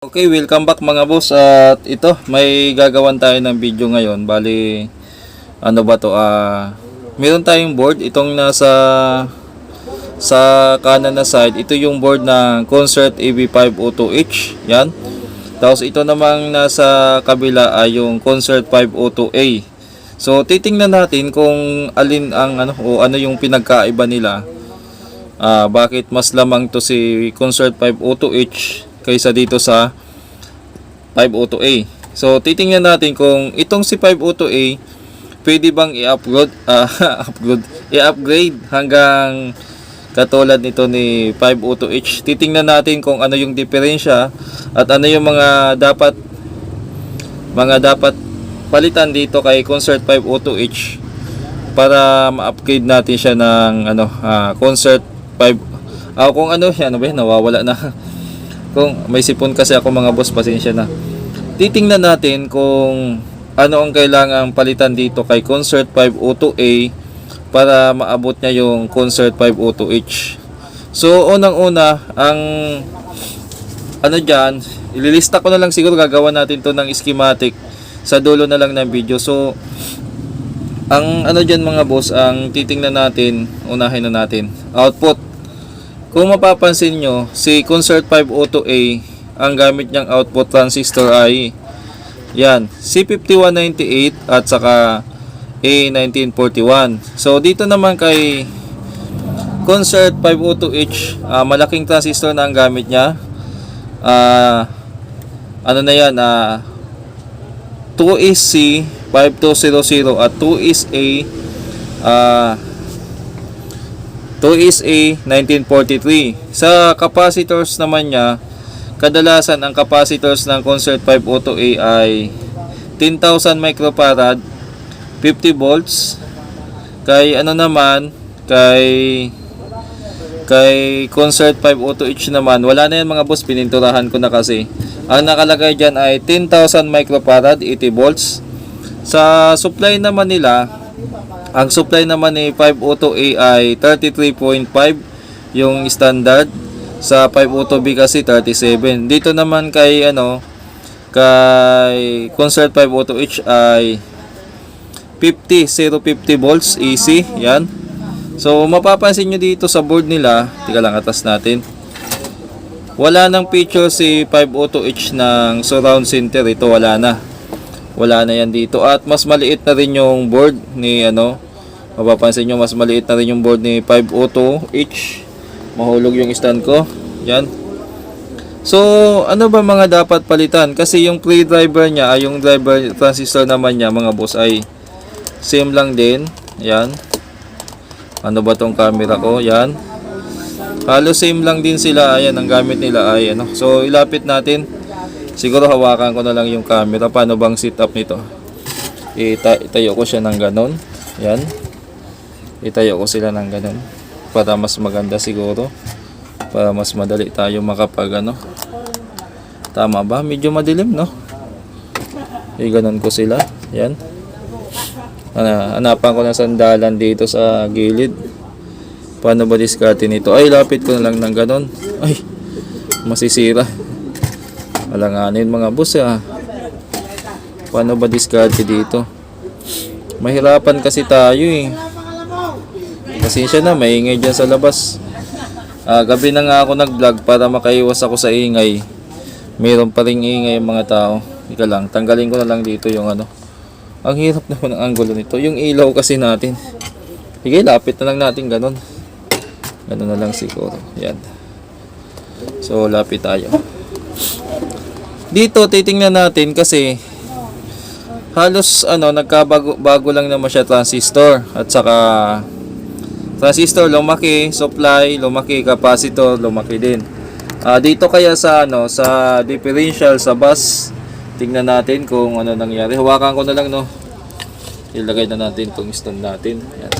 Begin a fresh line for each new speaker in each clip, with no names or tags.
Okay, welcome back mga boss. At ito, may gagawan tayo ng video ngayon. Bali, ano ba to? Ah, meron tayong board. Itong nasa sa kanan na side. Ito yung board ng Concert AV502H. Yan. Tapos ito namang nasa kabila ay yung Concert 502A. So, titingnan natin kung alin ang ano o ano yung pinagkaiba nila. Ah, bakit mas lamang to si Concert 502H kaysa dito sa 502A. So, titingnan natin kung itong si 502A pwede bang i-upload, ah, upload, i-upgrade hanggang katulad nito ni 502H. Titingnan natin kung ano yung diferensya at ano yung mga dapat mga dapat palitan dito kay Concert 502H para ma-upgrade natin siya ng ano ah, Concert 5 ah, kung ano ano ba nawawala na kung may sipon kasi ako mga boss pasensya na. Titingnan natin kung ano ang kailangang palitan dito kay Concert 502A para maabot niya yung Concert 502H so unang una ang ano dyan ililista ko na lang siguro gagawa natin to ng schematic sa dulo na lang ng video. So ang ano dyan mga boss ang titingnan natin unahin na natin. Output kung mapapansin nyo, si Concert 502A, ang gamit niyang output transistor ay yan, C5198 at saka A1941. So dito naman kay Concert 502H, uh, ah, malaking transistor na ang gamit niya. Uh, ano na yan, uh, 2AC 5200 at 2SA uh, ah, 2SA 1943. Sa capacitors naman niya, kadalasan ang capacitors ng Concert 502A ay 10,000 microfarad, 50 volts, kay ano naman, kay kay Concert 502H naman, wala na yan mga boss, pininturahan ko na kasi. Ang nakalagay dyan ay 10,000 microfarad, 80 volts. Sa supply naman nila, ang supply naman ni 502A ay 33.5 yung standard. Sa 502B kasi 37. Dito naman kay ano kay Concert 502H ay 50 050 volts AC yan. So mapapansin nyo dito sa board nila, tika lang atas natin. Wala nang feature si 502H ng surround center ito wala na wala na yan dito. At mas maliit na rin yung board ni ano mapapansin nyo mas maliit na rin yung board ni 502H mahulog yung stand ko. Yan. So ano ba mga dapat palitan? Kasi yung pre-driver niya ay yung driver transistor naman niya mga boss ay same lang din. Yan. Ano ba tong camera ko? Yan. Halos same lang din sila. Ayan ang gamit nila ay ano. So ilapit natin Siguro hawakan ko na lang yung camera. Paano bang setup nito? Ita itayo ko siya ng ganon. Yan. Itayo ko sila ng ganon. Para mas maganda siguro. Para mas madali tayo makapag ano. Tama ba? Medyo madilim no? E ko sila. Yan. Ana, hanapan ko ng sandalan dito sa gilid. Paano ba diskarte nito? Ay, lapit ko na lang ng ganon. Ay, masisira. Alanganin mga boss ah. Paano ba diskarte dito? Mahirapan kasi tayo eh. Pasensya na, maingay dyan sa labas. Ah, gabi na nga ako nag-vlog para makaiwas ako sa ingay. Meron pa rin ingay mga tao. Ika lang, tanggalin ko na lang dito yung ano. Ang hirap naman ang angulo nito. Yung ilaw kasi natin. Sige, lapit na lang natin ganun. Ganun na lang siguro. Yan. So, lapit tayo. Dito titingnan natin kasi halos ano nagkabago bago lang naman siya transistor at saka transistor lumaki, supply lumaki, capacitor lumaki din. Ah dito kaya sa ano sa differential sa bus tingnan natin kung ano nangyari. Hawakan ko na lang no. Ilagay na natin tong stand natin. Yan.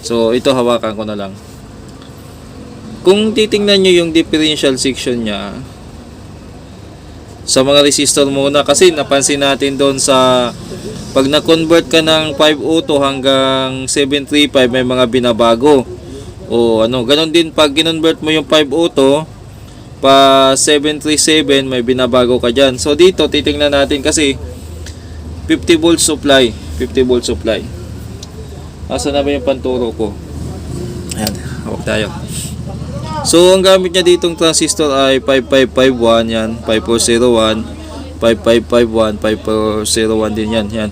So ito hawakan ko na lang. Kung titingnan nyo yung differential section niya, sa mga resistor muna kasi napansin natin doon sa pag na-convert ka ng 502 hanggang 735 may mga binabago o ano ganon din pag kinonvert mo yung 502 pa 737 may binabago ka dyan. So dito titingnan natin kasi 50 volt supply, 50 volt supply. Asa na ba yung panturo ko? Ayan, hawak tayo. So ang gamit niya ditong transistor ay 5551 yan, 5401, 5551, 5401 din yan, yan.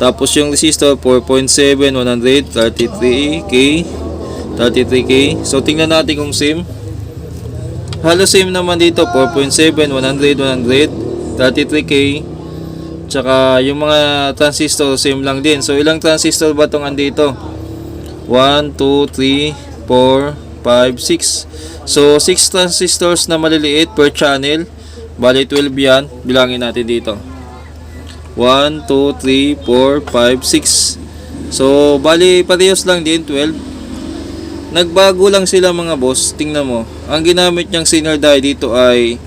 Tapos yung resistor 4.7 100 33k 33k. So tingnan natin kung same. Halos same naman dito 4.7 100 100 33k. Tsaka yung mga transistor same lang din. So ilang transistor ba tong andito? 1 2 3 4 5 6. So 6 transistors na maliliit per channel. Bali 12 yan. Bilangin natin dito. 1, 2, 3, 4, 5, 6. So, bali parehas lang din, 12. Nagbago lang sila mga boss. Tingnan mo. Ang ginamit niyang Zener die dito ay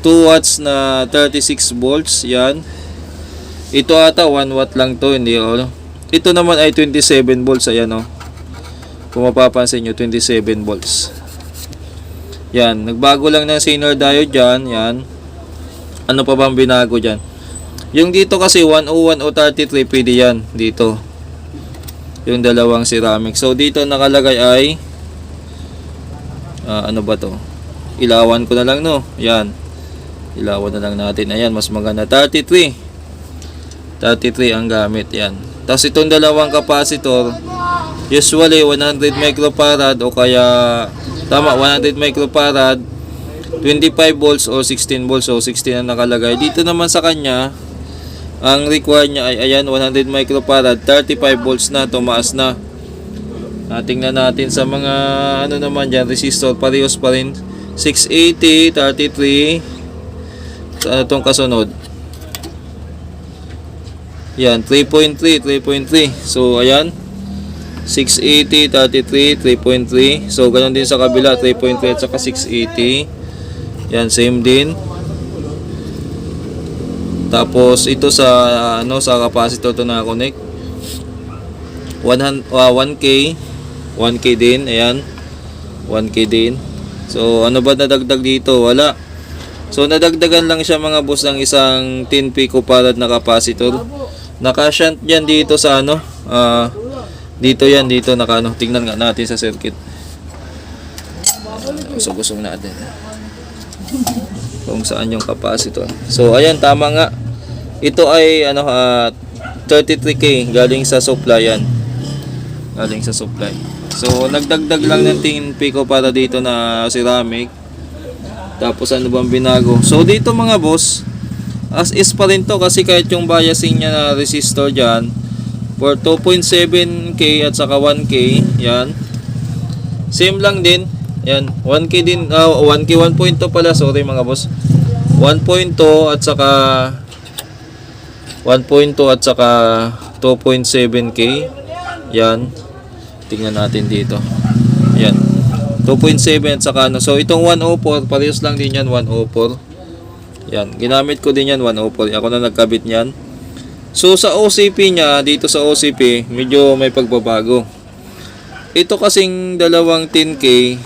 2 watts na 36 volts. Yan. Ito ata 1 watt lang to. Hindi oh. Ito naman ay 27 volts. Ayan oh. Kung mapapansin nyo, 27 volts. Yan. Nagbago lang ng Zener diode dyan. Yan. Ano pa bang binago dyan? Yung dito kasi 101 o 33 pwede yan dito. Yung dalawang ceramic. So dito nakalagay ay ah, ano ba to? Ilawan ko na lang no. Yan. Ilawan na lang natin. Ayan, mas maganda. 33. 33 ang gamit yan. Tapos itong dalawang capacitor usually 100 microfarad o kaya tama 100 microfarad 25 volts o 16 volts. O 16 ang nakalagay. Dito naman sa kanya ang require niya ay ayan 100 microfarad. 35 volts na tumaas na. Ah, tingnan natin sa mga ano naman dyan resistor parehas pa rin. 680 33 sa ano tong kasunod. Yan 3.3 3.3 so ayan 680 33 3.3 so ganoon din sa kabila 3.3 at saka 680 yan same din. Tapos ito sa ano sa capacitor to na connect 100 ah, 1k 1k din ayan. 1k din. So ano ba nadagdag dito? Wala. So nadagdagan lang siya mga boss ng isang 10 picofarad na capacitor. Naka-shunt yan dito sa ano ah, dito yan dito naka ano tingnan nga natin sa circuit usog-usog natin kung saan yung capacitor. So ayan tama nga. Ito ay ano ah, 33k galing sa supply yan. Galing sa supply. So nagdagdag lang ng 10 pico para dito na ceramic. Tapos ano bang binago? So dito mga boss, as is pa rin to kasi kahit yung biasing niya na resistor diyan for 2.7k at saka 1k, yan. Same lang din. Yan, 1K din, ah, 1K 1.2 pala, sorry mga boss. 1.2 at saka 1.2 at saka 2.7K. Yan. Tingnan natin dito. Yan. 2.7 at saka ano. So itong 104, parehas lang din yan 104. Yan, ginamit ko din yan 104. Ako na nagkabit niyan. So sa OCP niya, dito sa OCP, medyo may pagbabago. Ito kasing dalawang 10K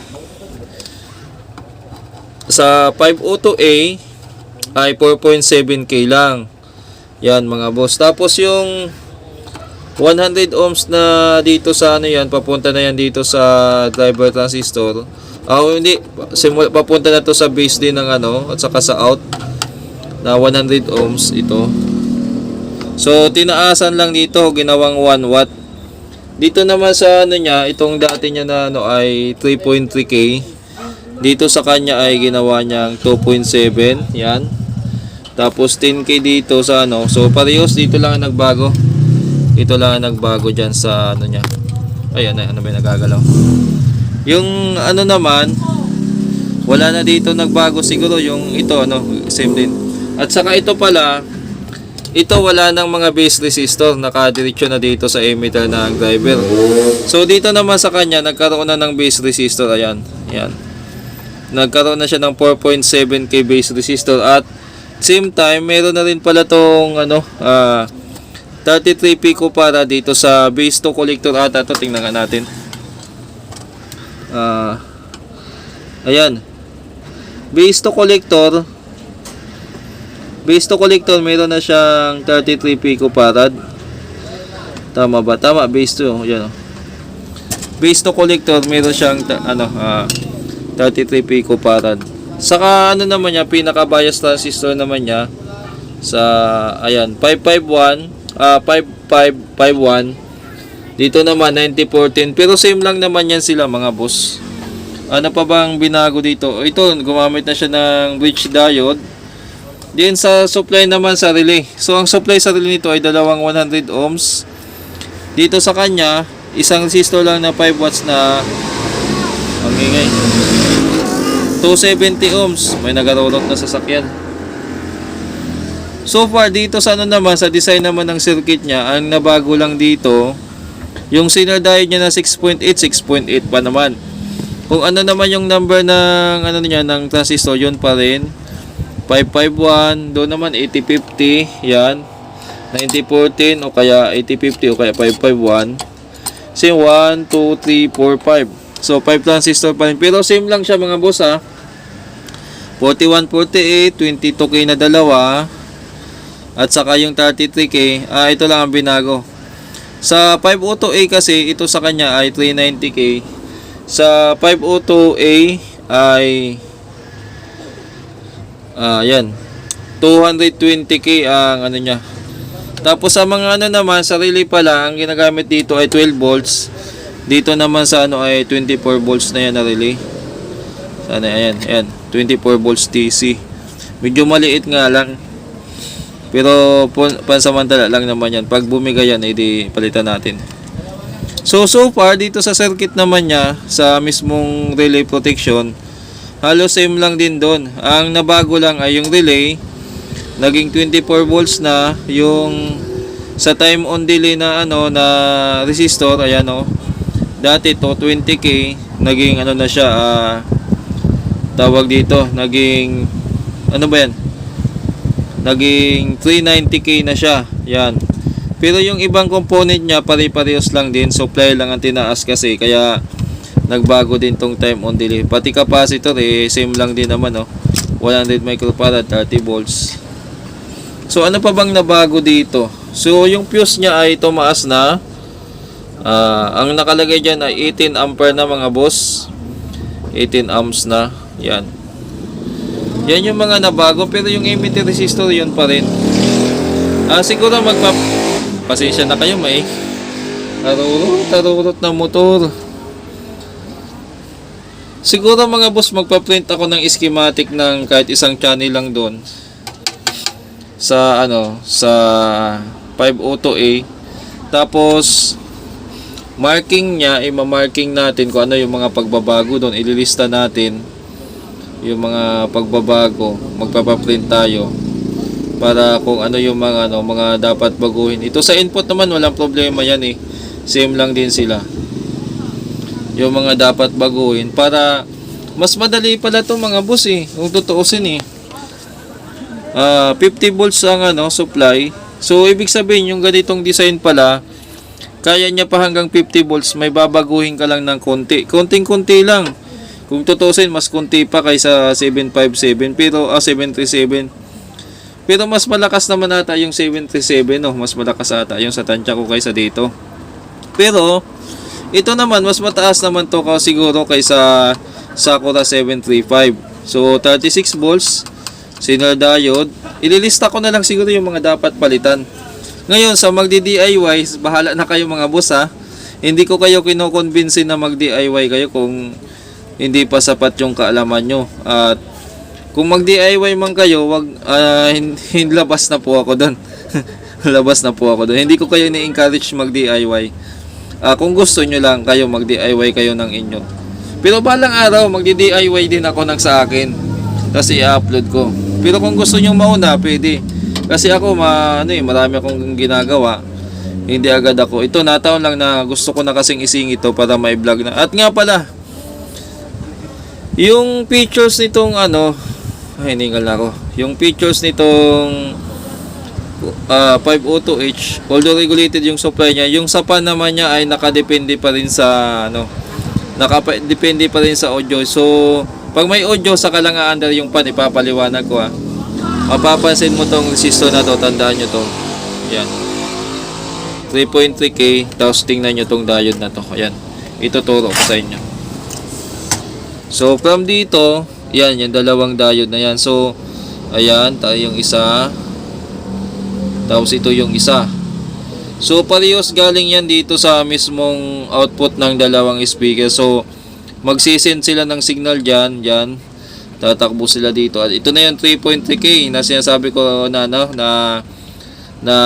sa 502A ay 4.7K lang. Yan mga boss. Tapos yung 100 ohms na dito sa ano yan, papunta na yan dito sa driver transistor. Ah, hindi, simula, papunta na to sa base din ng ano, at saka sa out na 100 ohms ito. So, tinaasan lang dito, ginawang 1 watt. Dito naman sa ano niya, itong dati niya na ano ay 3.3K. Dito sa kanya ay ginawa niyang 2.7. Yan. Tapos 10k dito sa ano. So parehas dito lang ang nagbago. Ito lang ang nagbago dyan sa ano niya. Ayan, ano ba yung nagagalaw. Yung ano naman, wala na dito nagbago siguro yung ito ano, same din. At saka ito pala, ito wala ng mga base resistor, nakadiretso na dito sa emitter ng driver. So dito naman sa kanya, nagkaroon na ng base resistor, ayan. Ayan. Nagkaroon na siya ng 4.7k base resistor. At same time meron na rin pala tong ano ah 33 pico para dito sa base to collector. Ata to tingnan nga natin. Ah ayan. Base to collector, base to collector, meron na siyang 33 picofarad. Tama ba? Tama, base to. Yan. Base to collector, meron siyang ano, ah, 33 picofarad. Saka ano naman niya, pinaka bias transistor naman niya sa ayan, 551, ah 5551. Dito naman 9014, pero same lang naman yan sila mga boss. Ano pa bang binago dito? Ito, gumamit na siya ng bridge diode. Din sa supply naman sa relay. So ang supply sa relay nito ay dalawang 100 ohms. Dito sa kanya, isang resistor lang na 5 watts na ang ingay. 270 ohms. May nagarorot na sasakyan. So far dito sa ano naman sa design naman ng circuit niya, ang nabago lang dito yung signal diode niya na 6.8 6.8 pa naman. Kung ano naman yung number ng ano niya ng transistor yun pa rin. 551, doon naman 8050, yan. 9014 o kaya 8050 o kaya 551. Same 1 2 3 4 5. So 5 transistor pa rin pero same lang siya mga boss ha. 4148, 22k na dalawa. At saka yung 33k, ah ito lang ang binago. Sa 502A kasi ito sa kanya ay 390k. Sa 502A ay ah yan 220k ang ano niya. Tapos sa mga ano naman sa relay pala ang ginagamit dito ay 12 volts. Dito naman sa ano ay 24 volts na yan na relay. Sana ayan, ayan, 24 volts DC. Medyo maliit nga lang. Pero pansamantala lang naman yan. Pag bumigay yan, edi palitan natin. So, so far, dito sa circuit naman niya, sa mismong relay protection, halos same lang din doon. Ang nabago lang ay yung relay, naging 24 volts na, yung sa time on delay na ano na resistor, ayan o, dati to 20k, naging ano na siya, ah, tawag dito, naging, ano ba yan? naging 390k na siya. Yan. Pero yung ibang component niya pare-parehas lang din. Supply lang ang tinaas kasi kaya nagbago din tong time on delay. Pati capacitor eh same lang din naman oh. 100 microfarad 30 volts. So ano pa bang nabago dito? So yung fuse niya ay tumaas na. Ah, ang nakalagay diyan ay 18 ampere na mga boss. 18 amps na. Yan. Yan yung mga nabago pero yung emitter resistor yun pa rin. Ah siguro magpa Pasensya na kayo may tarurot, tarurot na motor. Siguro mga boss magpa-print ako ng schematic ng kahit isang channel lang doon sa ano sa 502A tapos marking niya i-marking natin kung ano yung mga pagbabago doon ililista natin yung mga pagbabago, magpapaprint tayo para kung ano yung mga ano, mga dapat baguhin. Ito sa input naman walang problema yan eh. Same lang din sila. Yung mga dapat baguhin para mas madali pala to mga boss eh. Kung tutuusin eh. Ah, 50 volts ang ano, supply. So ibig sabihin yung ganitong design pala kaya niya pa hanggang 50 volts, may babaguhin ka lang ng konti. Konting-konti lang. Kung tutusin, mas konti pa kaysa 757 pero ah 737. Pero mas malakas naman ata yung 737 no, mas malakas ata yung sa tansya ko kaysa dito. Pero ito naman mas mataas naman to ka siguro kaysa Sakura 735. So 36 volts, signal diode. Ililista ko na lang siguro yung mga dapat palitan. Ngayon sa magdi-DIY, bahala na kayo mga boss ha. Hindi ko kayo kinoconvince na mag-DIY kayo kung hindi pa sapat yung kaalaman nyo. At kung mag-DIY man kayo, wag hin- labas na po ako doon. labas na po ako doon. Hindi ko kayo ni-encourage mag-DIY. Ah, kung gusto nyo lang kayo mag-DIY kayo ng inyo. Pero balang araw magdi-DIY din ako ng sa akin. Kasi i-upload ko. Pero kung gusto nyo mauna, pwede. Kasi ako ma, ano eh, marami akong ginagawa. Hindi agad ako. Ito nataon lang na gusto ko na kasing ising ito para may vlog na. At nga pala, yung pictures nitong ano, ay hiningal na ako. Yung pictures nitong ah 502H, although regulated yung supply niya, yung sapa naman niya ay nakadepende pa rin sa ano, nakadepende pa rin sa audio. So, Pag may audio sa lang under yung pan, ipapaliwanag ko ha. Mapapansin mo tong resistor na to, tandaan nyo to. Yan. 3.3K, tapos tingnan nyo tong diode na to. Ayan. Ituturo ko sa inyo. So, from dito, yan, yung dalawang diode na yan. So, ayan, tayo yung isa. Tapos ito yung isa. So, parehas galing yan dito sa mismong output ng dalawang speaker. So, magsisend sila ng signal dyan, dyan. Tatakbo sila dito. At ito na yung 3.3K na sinasabi ko na, no, na, na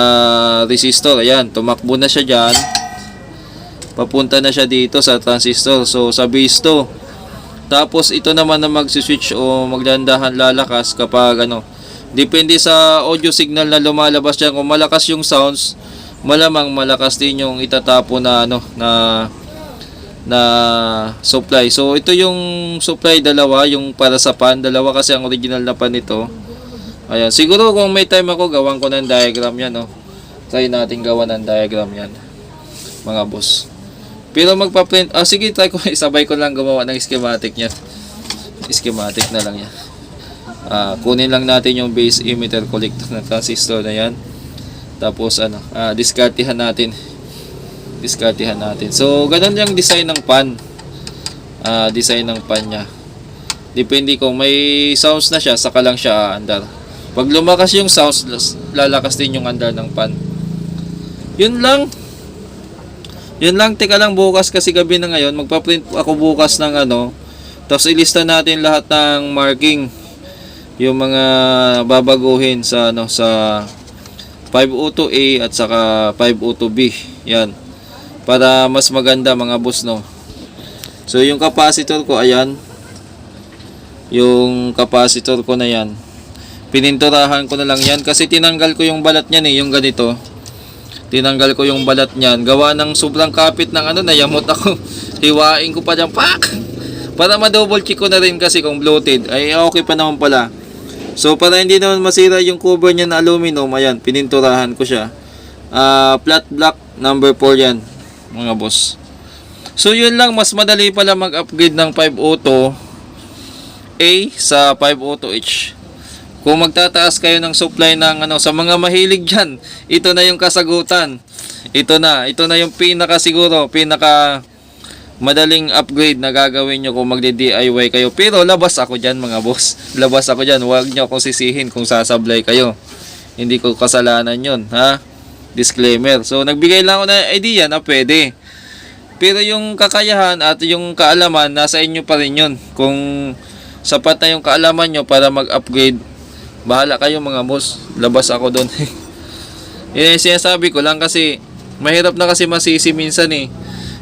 resistor. Ayan, tumakbo na siya dyan. Papunta na siya dito sa transistor. So, sa base 2. Tapos, ito naman na magsiswitch o magdandahan lalakas kapag ano, Depende sa audio signal na lumalabas dyan. Kung malakas yung sounds, malamang malakas din yung itatapo na ano na na supply. So ito yung supply dalawa, yung para sa pan, dalawa kasi ang original na pan nito. Ayan, siguro kung may time ako gawan ko ng diagram 'yan, no. Try natin gawa ng diagram 'yan. Mga boss. Pero magpa-print, ah sige, try ko isabay ko lang gumawa ng schematic niya. Schematic na lang 'yan. Ah, kunin lang natin yung base emitter collector ng transistor na 'yan. Tapos ano, ah, diskartihan natin. Diskartihan natin. So, ganun yung design ng pan. Ah, design ng pan niya. Depende kung may sounds na siya, saka lang siya andar. Pag lumakas yung sounds, lalakas din yung andar ng pan. Yun lang. Yun lang, teka lang bukas kasi gabi na ngayon. Magpa-print ako bukas ng ano. Tapos ilista natin lahat ng marking. Yung mga babaguhin sa ano sa 502A at saka 502B. Yan. Para mas maganda mga boss no. So yung capacitor ko ayan. Yung capacitor ko na yan. Pininturahan ko na lang yan kasi tinanggal ko yung balat niyan eh, yung ganito. Tinanggal ko yung balat niyan. Gawa ng sobrang kapit ng ano, nayamot ako. Hiwain ko pa dyan, pak! Para ma-double check ko na rin kasi kung bloated. Ay okay pa naman pala. So para hindi naman masira yung cover niya na aluminum, ayan, pininturahan ko siya. Ah, flat black number 4 yan, mga boss. So yun lang, mas madali pala mag-upgrade ng 502 A sa 502H. Kung magtataas kayo ng supply ng ano sa mga mahilig diyan, ito na yung kasagutan. Ito na, ito na yung pinaka siguro, pinaka madaling upgrade na gagawin nyo kung magdi-DIY kayo. Pero labas ako dyan mga boss. Labas ako dyan. Huwag nyo akong sisihin kung sasablay kayo. Hindi ko kasalanan yon ha? Disclaimer. So, nagbigay lang ako ng idea na pwede. Pero yung kakayahan at yung kaalaman, nasa inyo pa rin yun. Kung sapat na yung kaalaman nyo para mag-upgrade, bahala kayo mga boss. Labas ako doon. Yan yung sinasabi ko lang kasi mahirap na kasi masisi minsan eh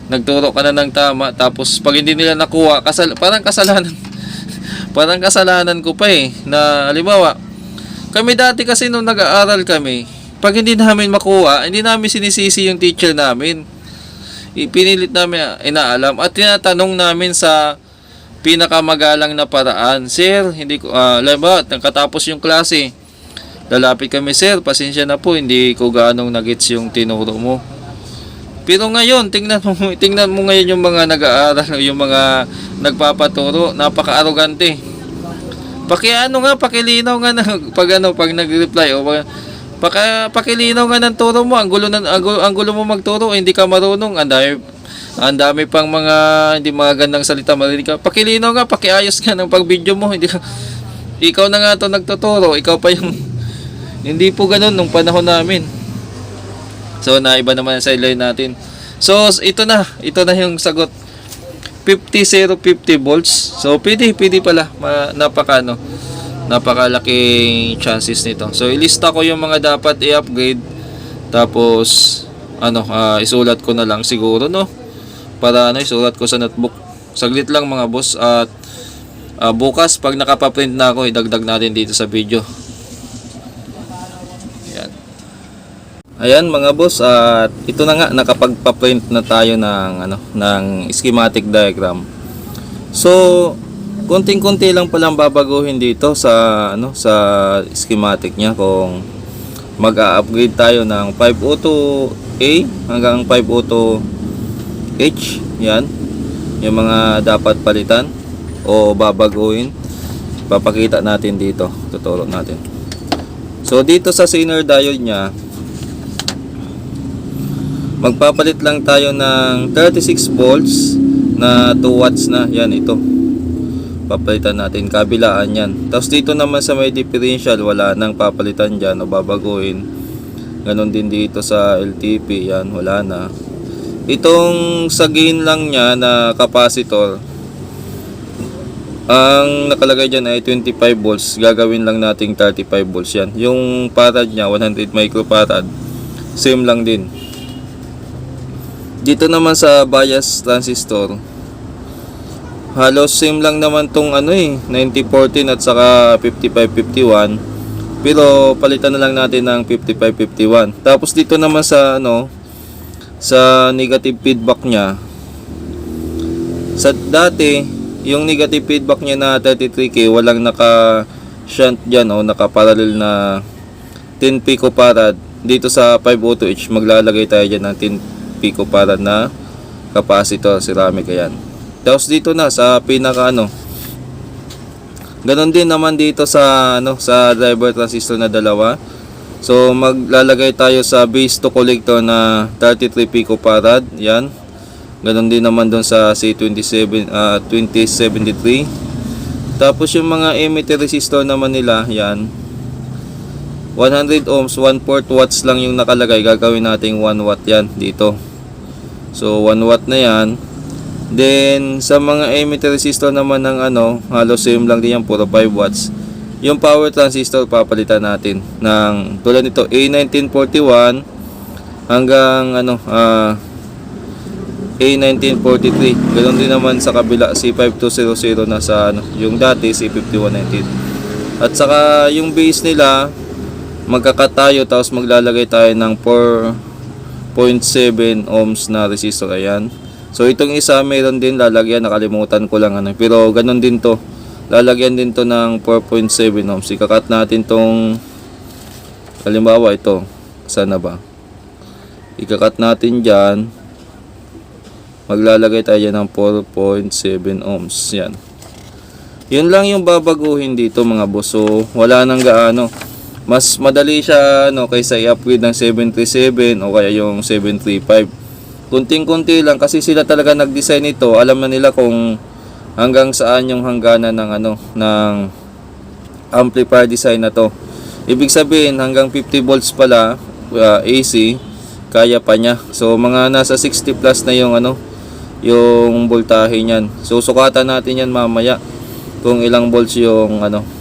nagturo ka na ng tama tapos pag hindi nila nakuha kasal parang kasalanan. Parang kasalanan ko pa eh na halimbawa kami dati kasi nung nag-aaral kami pag hindi namin makuha hindi namin sinisisi yung teacher namin. Ipinilit namin inaalam at tinatanong namin sa pinakamagalang na paraan. Sir hindi ko uh, halimbawa nakatapos yung klase lalapit kami sir pasensya na po hindi ko gaanong nagets yung tinuro mo pero ngayon, tingnan mo, tingnan mo ngayon yung mga nag-aaral, yung mga nagpapaturo, napaka-arrogante. Pakiano nga, pakilinaw nga na, pag ano, pag nag-reply o pag, paka, pakilinaw nga ng turo mo, ang gulo, ng, ang, gulo, ang gulo mo magturo, hindi ka marunong, ang dami, ang dami pang mga hindi magandang salita marinig ka. Pakilinaw nga, pakiayos nga ng pag-video mo, hindi ka, ikaw na nga to nagtuturo, ikaw pa yung, hindi po ganun nung panahon namin. So, naiba naman sa sideline natin. So, ito na. Ito na yung sagot. 50-0-50 volts. So, pwede, pwede pala. Ma, napaka, ano, napakalaking chances nito. So, ilista ko yung mga dapat i-upgrade. Tapos, ano, ah, isulat ko na lang siguro, no? Para, ano, isulat ko sa notebook. Saglit lang mga boss. At, ah, bukas, pag nakapaprint na ako, idagdag natin dito sa video. Ayan mga boss, at ito na nga nakapagpa-print na tayo ng ano ng schematic diagram. So, konting-konti lang palang babaguhin dito sa ano sa schematic niya kung mag-upgrade tayo ng 502A hanggang 502H. Yan. Yung mga dapat palitan. o babaguhin papakita natin dito tuturo natin so dito sa Zener diode nya magpapalit lang tayo ng 36 volts na 2 watts na. Yan ito. Papalitan natin. Kabilaan yan. Tapos dito naman sa may differential wala nang papalitan dyan o babaguhin. Ganon din dito sa LTP yan wala na. Itong sa gain lang niya na capacitor ang nakalagay dyan ay 25 volts. Gagawin lang nating 35 volts yan. Yung farad niya 100 microfarad. Same lang din dito naman sa bias transistor halos same lang naman tong ano eh 9014 at saka 5551 pero palitan na lang natin ng 5551 tapos dito naman sa ano sa negative feedback niya sa dati yung negative feedback niya na 33k walang naka shunt dyan o naka parallel na 10 picofarad dito sa 502H maglalagay tayo dyan ng 10 picofarad na capacitor ceramic ayan tapos dito na sa pinaka ano. Ganon din naman dito sa ano sa driver transistor na dalawa. So maglalagay tayo sa base to collector na 33 picofarad, yan. Ganon din naman doon sa C27 ah 2073. Tapos yung mga emitter resistor naman nila, yan. 100 ohms, 1 4 watts lang yung nakalagay. Gagawin nating 1 watt yan dito. So 1 watt na yan. Then, sa mga emitter resistor naman ng ano, halos same lang din yan, puro 5 watts. Yung power transistor, papalitan natin ng, tulad nito, A1941 hanggang ano, ah, A1943. Ganon din naman sa kabila, C5200 na sa ano, yung dati, C5119. At saka, yung base nila, magkakat tayo, tapos maglalagay tayo ng 4.7 ohms na resistor. Ayan. So itong isa meron din lalagyan nakalimutan ko lang ano pero ganun din to. Lalagyan din to ng 4.7 ohms. Ikakat natin tong halimbawa ito. Sana ba? Ikakat natin diyan. Maglalagay tayo ng 4.7 ohms. Yan. Yun lang yung babaguhin dito mga boss. Wala nang gaano. Mas madali siya ano kaysa i-upgrade ng 737 o kaya yung 735 kunting-kunti lang kasi sila talaga nag-design nito. Alam na nila kung hanggang saan yung hangganan ng ano ng amplifier design na to. Ibig sabihin hanggang 50 volts pala uh, AC kaya pa niya. So mga nasa 60 plus na yung ano yung voltahe niyan. So sukatan natin yan mamaya kung ilang volts yung ano.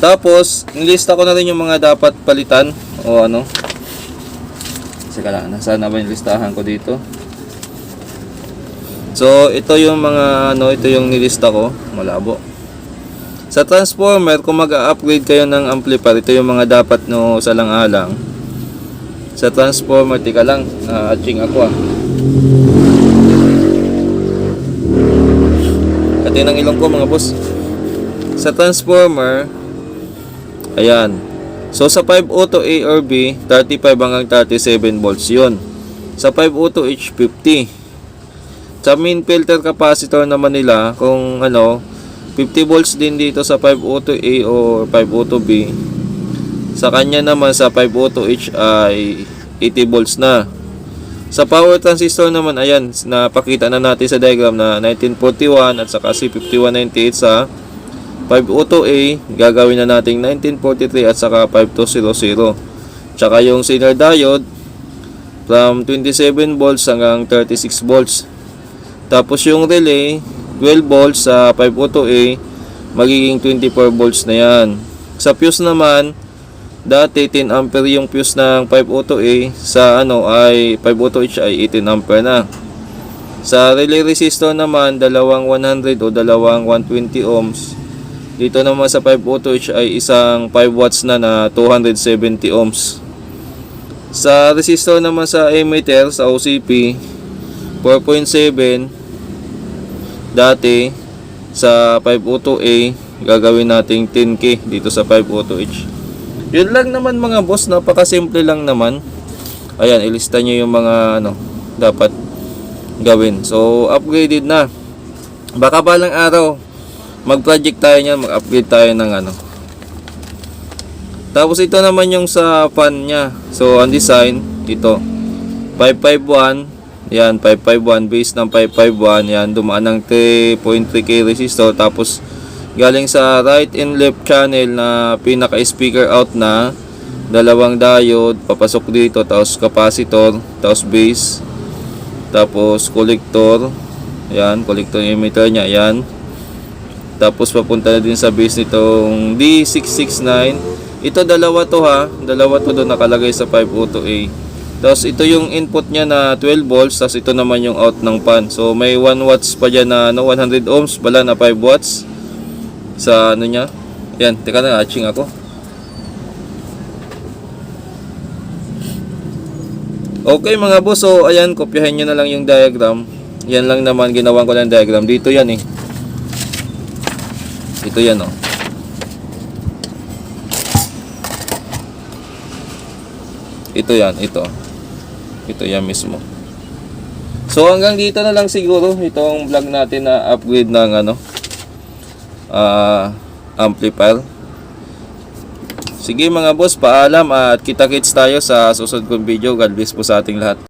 Tapos, nilista ko na rin yung mga dapat palitan o ano, Sika lang, nasaan na ba yung listahan ko dito? So, ito yung mga, ano, ito yung nilista ko. Malabo. Sa transformer, kung mag-upgrade kayo ng amplifier, ito yung mga dapat no sa lang-alang. Sa transformer, tika lang, na-atching ako ah. Kati ng ilong ko mga boss. Sa transformer, ayan, So sa 502 A or B, 35 hanggang 37 volts yun. Sa 502 H, 50. Sa main filter capacitor naman nila, kung ano, 50 volts din dito sa 502 A o 502 B. Sa kanya naman sa 502 H ay 80 volts na. Sa power transistor naman, ayan, napakita na natin sa diagram na 1941 at saka C5198 sa 502A, gagawin na nating 1943 at saka 5200. Tsaka yung Zener diode from 27 volts hanggang 36 volts. Tapos yung relay 12 volts sa 502A magiging 24 volts na yan. Sa fuse naman dati 10 ampere yung fuse ng 502A sa ano ay 502H ay 18 ampere na. Sa relay resistor naman dalawang 100 o dalawang 120 ohms dito naman sa 502H ay isang 5 watts na na 270 ohms. Sa resistor naman sa emitter sa OCP 4.7 dati sa 502A gagawin nating 10K dito sa 502H. Yun lang naman mga boss, napakasimple lang naman. Ayan, ilista nyo yung mga ano dapat gawin. So upgraded na. Baka balang araw, mag-project tayo niyan, mag-upgrade tayo ng ano. Tapos ito naman yung sa fan niya. So, ang design, ito. 551, yan, 551, base ng 551, yan, dumaan ng 3.3k resistor. Tapos, galing sa right and left channel na pinaka-speaker out na, dalawang diode, papasok dito, tapos capacitor, tapos base, tapos collector, yan, collector emitter niya, yan. Tapos papunta na din sa base nitong D669. Ito dalawa to ha, dalawa to doon nakalagay sa 502A. Tapos ito yung input niya na 12 volts, tapos ito naman yung out ng pan. So may 1 watts pa dyan na no, 100 ohms, bala na 5 watts sa ano niya. Yan, teka na, atching ako. Okay mga boss, so ayan, kopyahin nyo na lang yung diagram. Yan lang naman, ginawan ko lang diagram. Dito yan eh. Ito yan oh. Ito yan, ito. Ito yan mismo. So hanggang dito na lang siguro itong vlog natin na upgrade ng ano ah amplifier. Sige mga boss, paalam at kita-kits tayo sa susunod kong video. God bless po sa ating lahat.